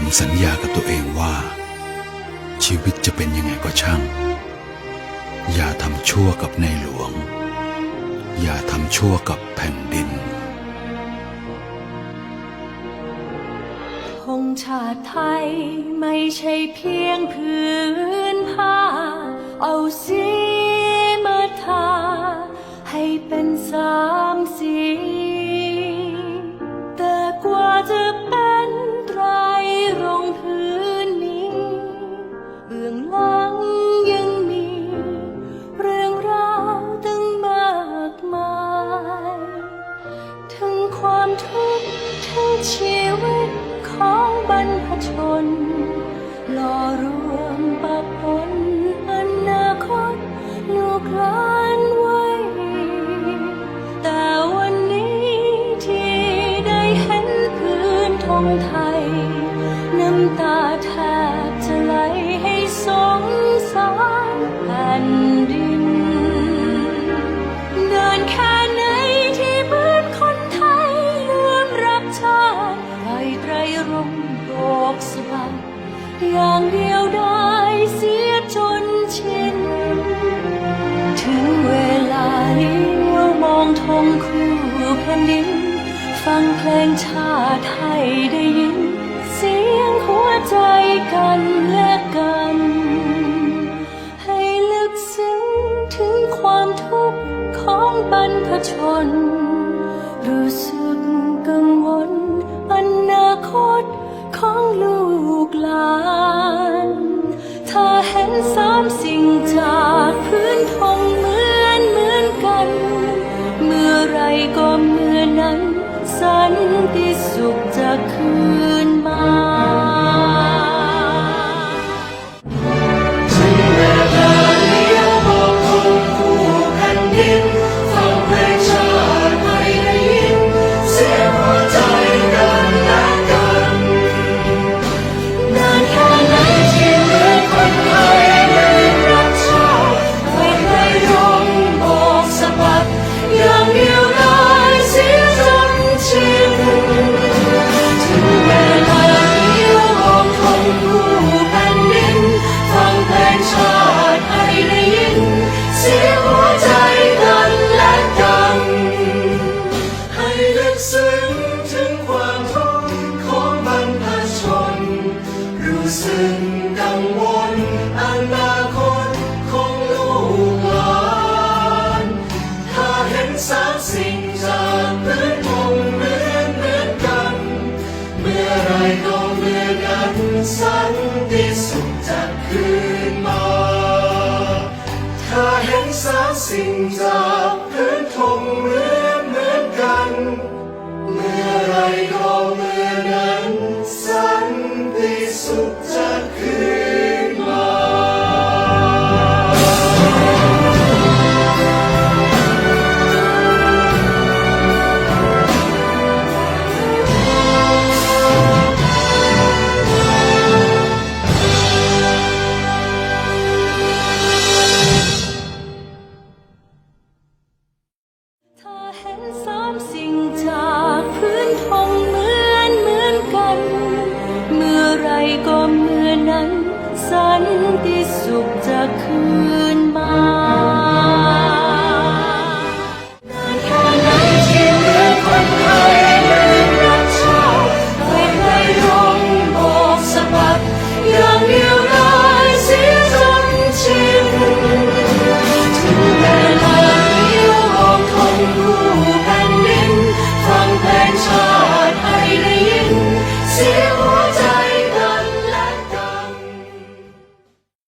ผมสัญญากับตัวเองว่า ชีวิตจะเป็นยังไงก็ช่าง อย่าทำชั่วกับในหลวง อย่าทำชั่วกับแผ่นดินธงชาติไทยไม่ใช่เพียงพื้นผ้า เอาสีมาทาให้เป็นสามสี ชีวิตของบรรพชนหล่อรวมป อย่างเดียวได้เสียจนชิน ถึงเวลาเลี้ยวมองทงคู่แผ่นดิน ฟังเพลงชาติไทยได้ยิน เสียงหัวใจกันและกัน ให้ลึกซึ้งถึงความทุกข์ของบรรพชนรู้สึก ก็เมื่อนั้นสันติสุขจะคืนมา สันติสุขจะคืนมา ถ้าเห็นสามสิ่งจากพื้นทงเหมือนเหมือนกัน เมื่อไรก็เมื่อนั้นสันติสุข สันติสุขจะคืนมา